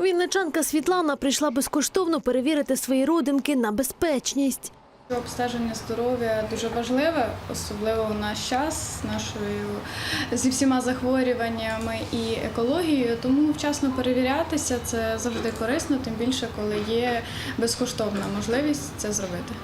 Вінничанка Світлана прийшла безкоштовно перевірити свої родинки на безпечність. Обстеження здоров'я дуже важливе, особливо у наш час з нашою зі всіма захворюваннями і екологією. Тому вчасно перевірятися це завжди корисно, тим більше, коли є безкоштовна можливість це зробити.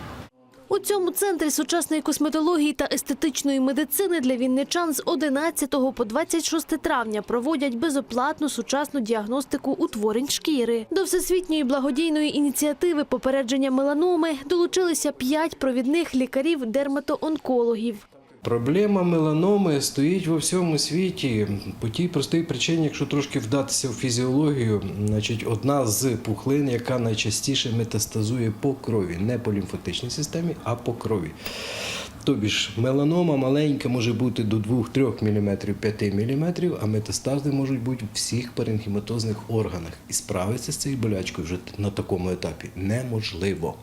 У цьому центрі сучасної косметології та естетичної медицини для вінничан з 11 по 26 травня проводять безоплатну сучасну діагностику утворень шкіри. До всесвітньої благодійної ініціативи попередження меланоми долучилися п'ять провідних лікарів-дерматоонкологів. Проблема меланоми стоїть во всьому світі по тій простій причині, якщо трошки вдатися в фізіологію, значить одна з пухлин, яка найчастіше метастазує по крові, не по лімфатичній системі, а по крові. Тобі ж меланома маленька може бути до 2-3 мм, 5 мм, а метастази можуть бути в всіх паренхіматозних органах. І справитися з цією болячкою вже на такому етапі неможливо.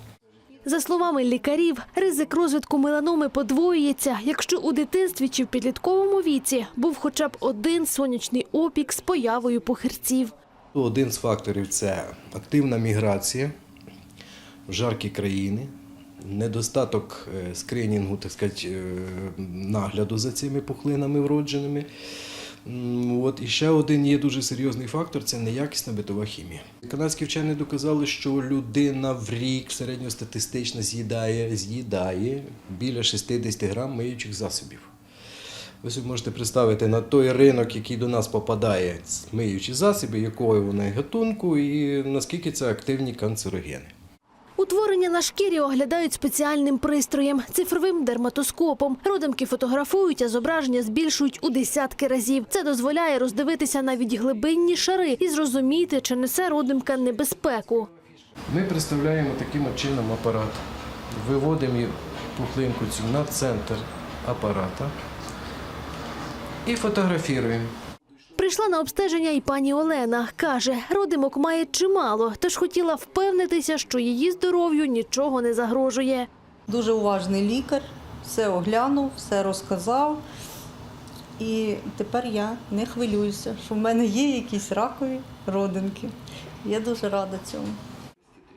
За словами лікарів, ризик розвитку меланоми подвоюється, якщо у дитинстві чи в підлітковому віці був хоча б один сонячний опік з появою похирців. Один з факторів це активна міграція в жаркі країни, недостаток е, скринінгу, так сказати, е, нагляду за цими пухлинами вродженими. От і ще один є дуже серйозний фактор це неякісна битова хімія. Канадські вчені доказали, що людина в рік середньостатистично з'їдає, з'їдає біля 60 грам миючих засобів. Ви собі можете представити на той ринок, який до нас попадає, миючі засоби, якого вони гатунку, і наскільки це активні канцерогени. Утворення на шкірі оглядають спеціальним пристроєм – цифровим дерматоскопом. Родимки фотографують, а зображення збільшують у десятки разів. Це дозволяє роздивитися навіть глибинні шари і зрозуміти, чи несе родимка небезпеку. Ми представляємо таким чином апарат. Виводимо пухлинку цю на центр апарата і фотографуємо. Прийшла на обстеження і пані Олена. Каже, родимок має чимало, тож хотіла впевнитися, що її здоров'ю нічого не загрожує. Дуже уважний лікар, все оглянув, все розказав. І тепер я не хвилююся, що в мене є якісь ракові родинки. Я дуже рада цьому.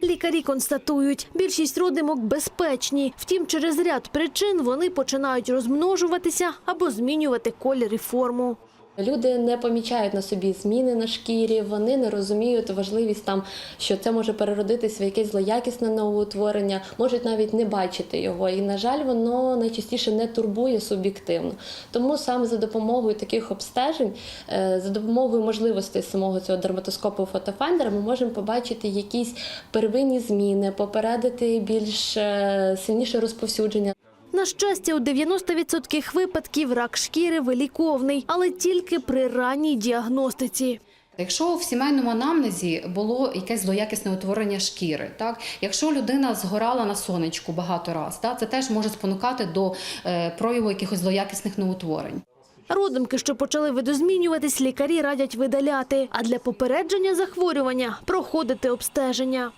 Лікарі констатують, більшість родимок безпечні. Втім, через ряд причин вони починають розмножуватися або змінювати колір і форму. Люди не помічають на собі зміни на шкірі, вони не розуміють важливість там, що це може переродитися в якесь злоякісне новоутворення, можуть навіть не бачити його. І, на жаль, воно найчастіше не турбує суб'єктивно. Тому саме за допомогою таких обстежень, е, за допомогою можливостей самого цього дерматоскопу фотофайндера, ми можемо побачити якісь первинні зміни, попередити більш е, сильніше розповсюдження. На щастя, у 90% випадків рак шкіри виліковний, але тільки при ранній діагностиці. Якщо в сімейному анамнезі було якесь злоякісне утворення шкіри, так якщо людина згорала на сонечку багато разів, так, це теж може спонукати до е, прояву якихось злоякісних новоутворень. Родимки, що почали видозмінюватись, лікарі радять видаляти, а для попередження захворювання проходити обстеження.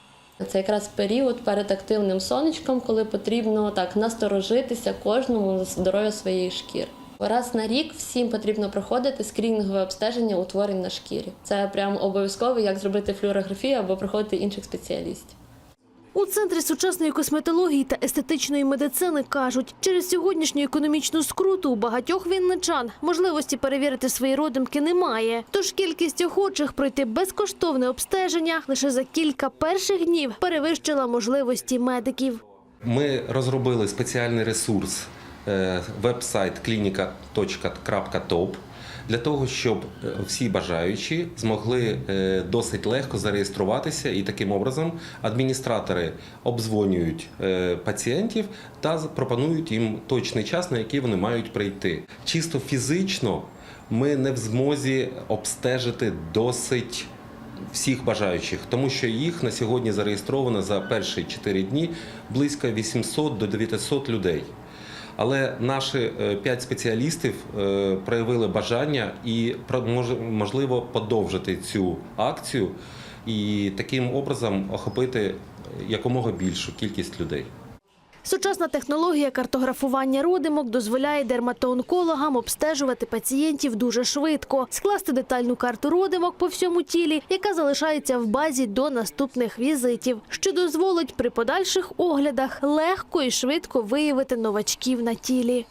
Це якраз період перед активним сонечком, коли потрібно так насторожитися кожному за здоров'я своєї шкіри. Раз на рік всім потрібно проходити скрінінгове обстеження утворень на шкірі. Це прям обов'язково, як зробити флюорографію або проходити інших спеціалістів. У центрі сучасної косметології та естетичної медицини кажуть, через сьогоднішню економічну скруту у багатьох вінничан можливості перевірити свої родимки немає. Тож кількість охочих пройти безкоштовне обстеження лише за кілька перших днів перевищила можливості медиків. Ми розробили спеціальний ресурс е, веб-сайт klinika.top для того, щоб е, всі бажаючі змогли е, досить легко зареєструватися, і таким образом адміністратори обдзвонюють е, пацієнтів та пропонують їм точний час, на який вони мають прийти. Чисто фізично ми не в змозі обстежити досить всіх бажаючих, тому що їх на сьогодні зареєстровано за перші 4 дні близько 800 до 900 людей. Але наші п'ять спеціалістів е, проявили бажання і можливо подовжити цю акцію і таким образом охопити якомога більшу кількість людей. Сучасна технологія картографування родимок дозволяє дерматоонкологам обстежувати пацієнтів дуже швидко, скласти детальну карту родимок по всьому тілі, яка залишається в базі до наступних візитів, що дозволить при подальших оглядах легко і швидко виявити новачків на тілі.